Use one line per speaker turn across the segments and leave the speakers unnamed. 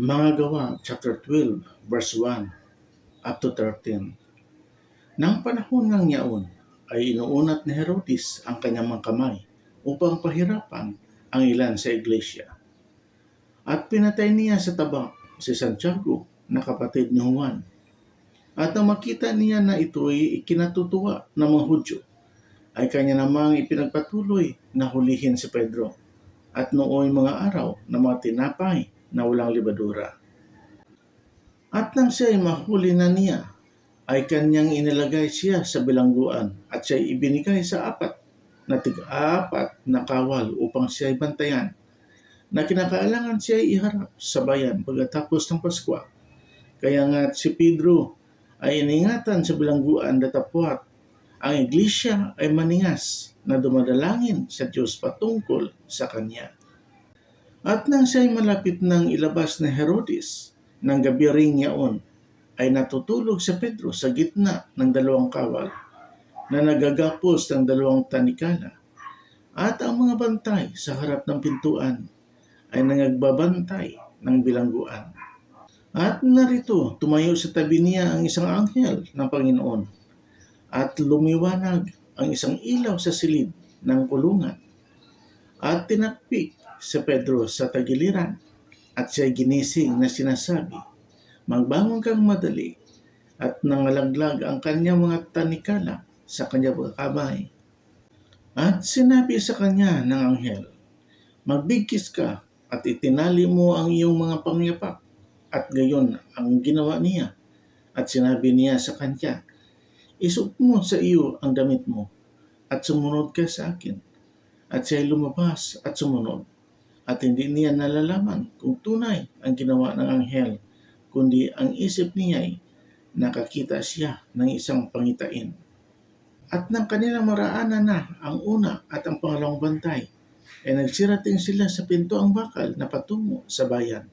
Mga Gawa, chapter 12, verse 1 up to 13. Nang panahon ng yaon, ay inuunat ni Herodes ang kanyang mga kamay upang pahirapan ang ilan sa iglesia. At pinatay niya sa tabak si Santiago na kapatid ni Juan. At nang makita niya na ito'y ikinatutuwa ng mga Hudyo, ay kanya namang ipinagpatuloy na hulihin si Pedro at nooy mga araw na mga tinapay na walang libadura. At nang siya ay mahuli na niya, ay kanyang inilagay siya sa bilangguan at siya ay ibinigay sa apat na tig-apat na kawal upang siya ay bantayan na kinakailangan siya ay iharap sa bayan pagkatapos ng Paskwa. Kaya nga si Pedro ay iningatan sa bilangguan datapwat ang iglesia ay maningas na dumadalangin sa Diyos patungkol sa Kanya. At nang siya ay malapit ng ilabas ni Herodes, ng gabi ring yaon, ay natutulog sa Pedro sa gitna ng dalawang kawal na nagagapos ng dalawang tanikala. At ang mga bantay sa harap ng pintuan ay nangagbabantay ng bilangguan. At narito, tumayo sa tabi niya ang isang anghel ng Panginoon at lumiwanag ang isang ilaw sa silid ng kulungan. At tinakpik si Pedro sa tagiliran at siya ginising na sinasabi, Magbangon kang madali at nangalaglag ang kanyang mga tanikala sa kanyang kamay. At sinabi sa kanya ng anghel, Magbigkis ka at itinali mo ang iyong mga pangyapak. At gayon ang ginawa niya. At sinabi niya sa kanya, Isuot mo sa iyo ang damit mo at sumunod ka sa akin. At siya lumabas at sumunod. At hindi niya nalalaman kung tunay ang ginawa ng anghel, kundi ang isip niya ay nakakita siya ng isang pangitain. At nang kanilang maraanan na ang una at ang pangalawang bantay, ay nagsirating sila sa pinto ang bakal na patungo sa bayan,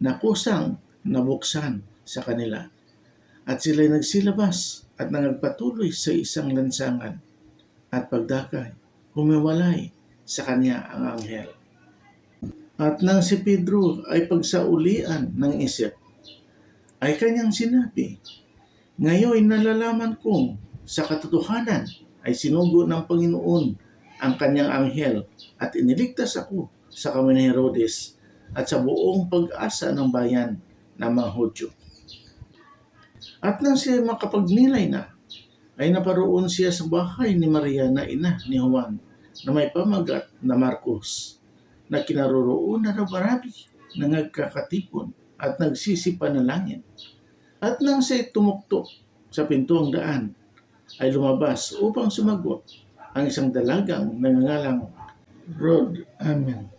na kusang nabuksan sa kanila. At sila'y nagsilabas at nangagpatuloy sa isang lansangan. At pagdakay, humiwalay sa kanya ang anghel. At nang si Pedro ay pagsaulian ng isip, ay kanyang sinabi, Ngayon nalalaman kong sa katotohanan ay sinugo ng Panginoon ang kanyang anghel at iniligtas ako sa kami ni Herodes at sa buong pag-asa ng bayan ng mga Hudyo. At nang siya makapagnilay na, ay naparoon siya sa bahay ni Maria na ina ni Juan na may pamagat na Marcos na kinaroroon na marami na nagkakatipon at nagsisipanalangin. At nang siya tumuktok sa pintuang daan, ay lumabas upang sumagot ang isang dalagang nangangalang Rod. Amen.